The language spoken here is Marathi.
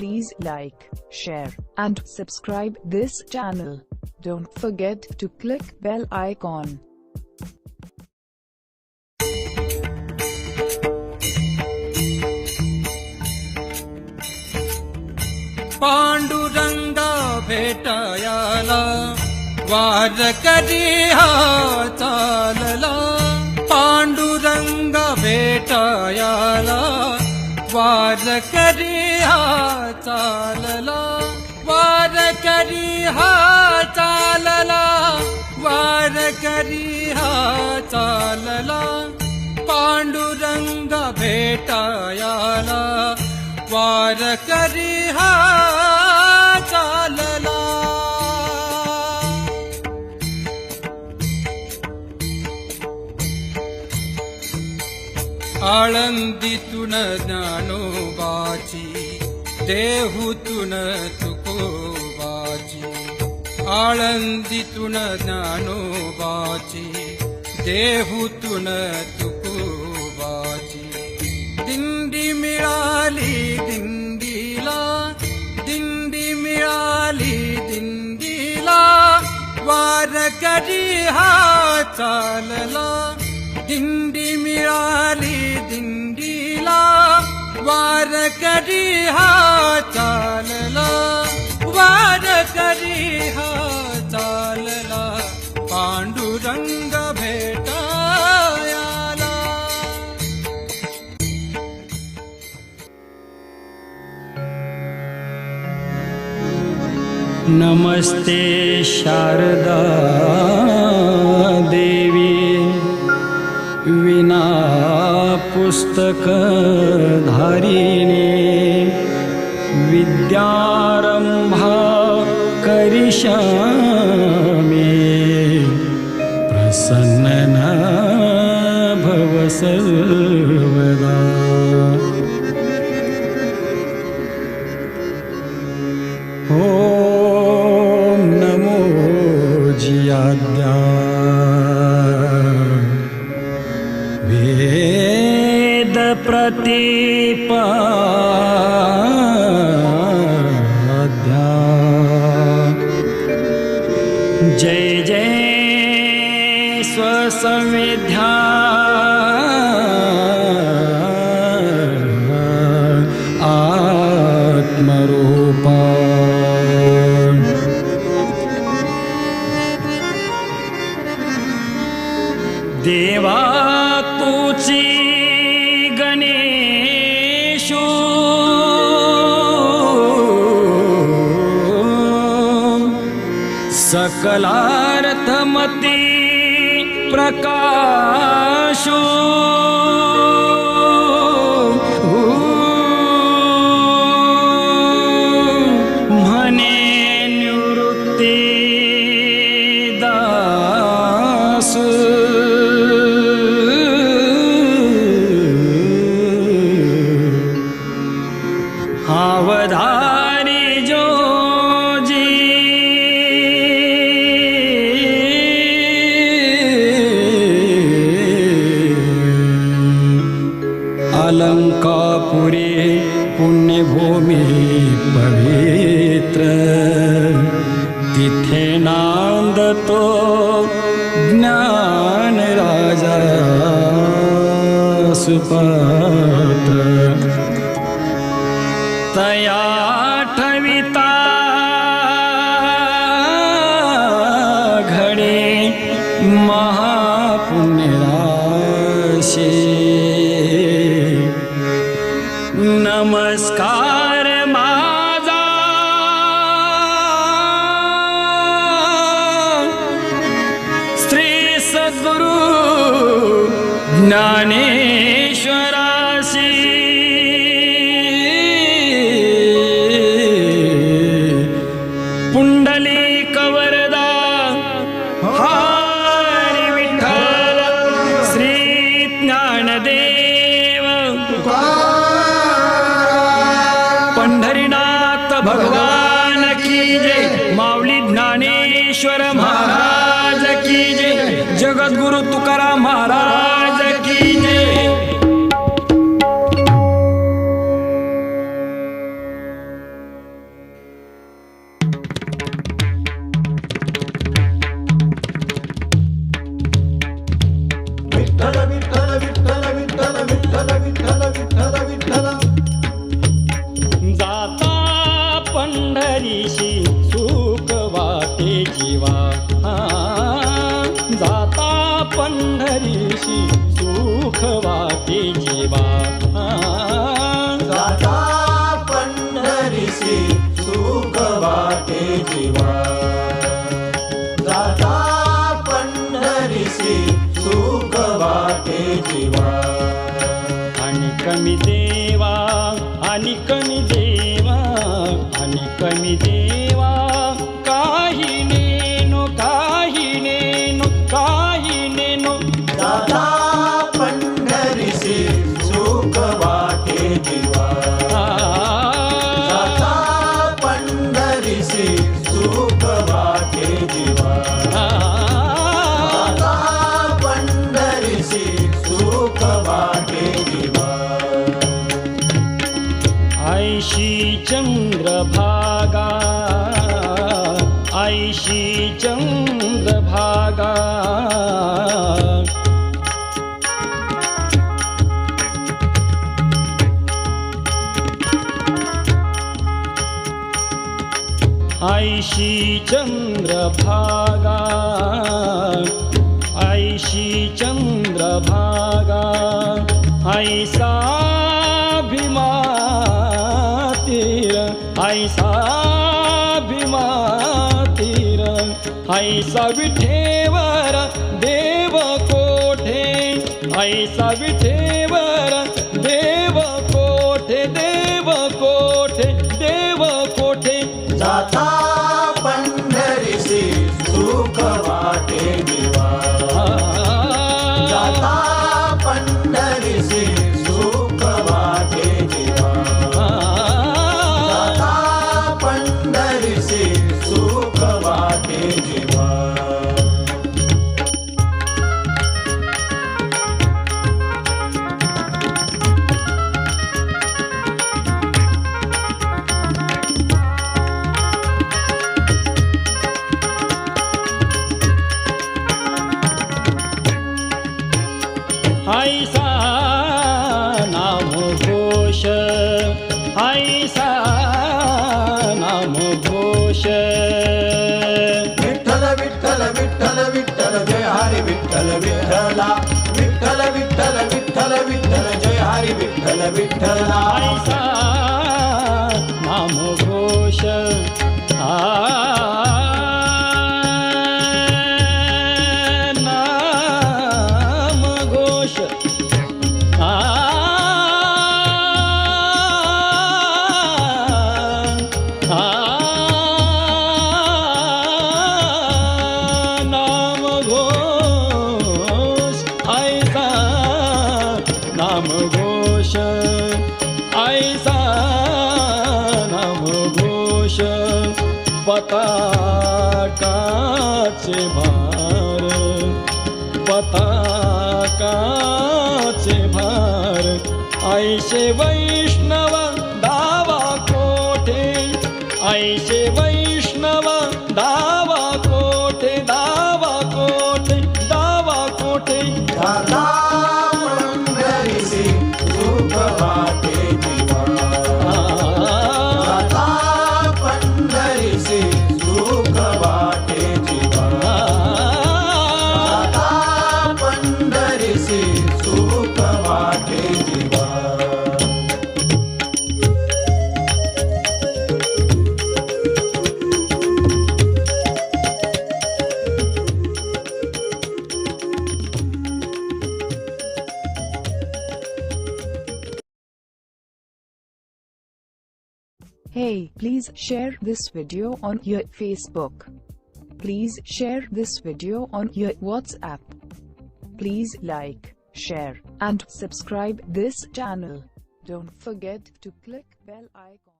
Please like, share, and subscribe this channel. Don't forget to click bell icon. Pandurang भेटायाला वारकरी हा चालला पांडुरंग भेटायाला वारकरी हा चालला वारकरी हा चालला वारकरी हा चालला पांडुरंग भेटायाला वारकरी हा आळंदीतून ज्ञानोबाची देहूतून तुकोबाची आळंदीतून ज्ञानोबाची देहूतून तुकोबाची दिंडी मिळाली दिंडीला दिंडी मिळाली दिंडीला वारकरी हा चालला दिंडी मिळाली वार करी हा चालला वार करी हा चालला पांडुरंग भेटायाला. नमस्ते शारदा। पुस्तकधारिणी विद्यारम्भा करिष्यामि। प्रसन्न भवसल् वेद प्रतिपाद्या जय जय स्वसंविध्या सकलार्थमती प्रकाशो। अलंकापुरी पुण्यभूमी पवित्र। तिथे नांदतो ज्ञान राजा सुपात्र। तया ठविता ज्ञानेश्वराशी दिशी सुख वाटे जीवा. हा जाता पंढरीशी सुख वाटे जीवा. जाता पंढरीशी सुख वाटे जीवा. आईशी चंद्र भागा आईशी चंद्र भागा आईशी चंद्र भागा चन्द्रभागा चंद्र भागा ऐसा भीमातीर ऐसा विठेवर देव कोठे ऐसा विठेवर देव कोठे देव कोठे देव कोठे। जाता पंढरीसी सुख वाटे namo ghosha aisa namo ghosha vithala vithala vithala vithala jai hari vithala vithala vithala vithala vithala vithala jai hari vithala vithala aisa namo ghosha aisa पताकाचे भार? ऐशे वैष्णव दावा कोठे? ऐशे वै please share this video on your Facebook. Please share this video on your WhatsApp. Please like, share, and subscribe this channel. Don't forget to click bell icon.